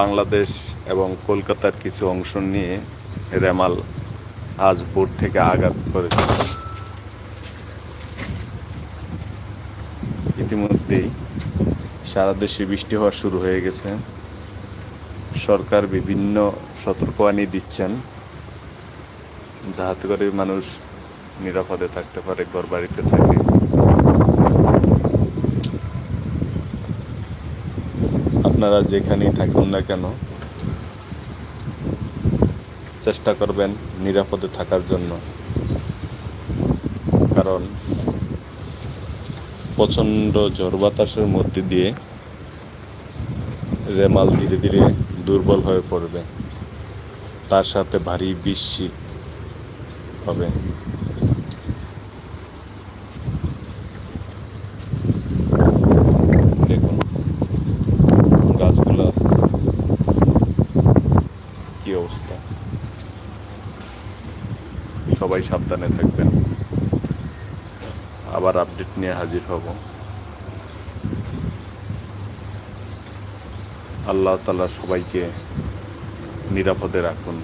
বাংলাদেশ এবং কলকাতার কিছু অংশ নিয়ে রেমাল আজ ভোর থেকে আঘাত করেছে। ইতিমধ্যেই সারা দেশে বৃষ্টি হওয়া শুরু হয়ে গেছে। সরকার বিভিন্ন সতর্কবাণী দিচ্ছেন যাহাতে করে মানুষ নিরাপদে থাকতে পারে ঘর বাড়িতে থাকে। আপনারা যেখানেই থাকুন না কেন, চেষ্টা করবেন নিরাপদে থাকার জন্য। কারণ প্রচণ্ড ঝড় বাতাসের মধ্যে দিয়ে রেমাল ধীরে ধীরে দুর্বল হয়ে পড়বে। তার সাথে ভারী বৃষ্টি হবে। অবস্থা। সবাই সাবধানে থাকবেন। আবার আপডেট নিয়ে হাজির হব। আল্লাহ তালা সবাইকে নিরাপদে রাখুন।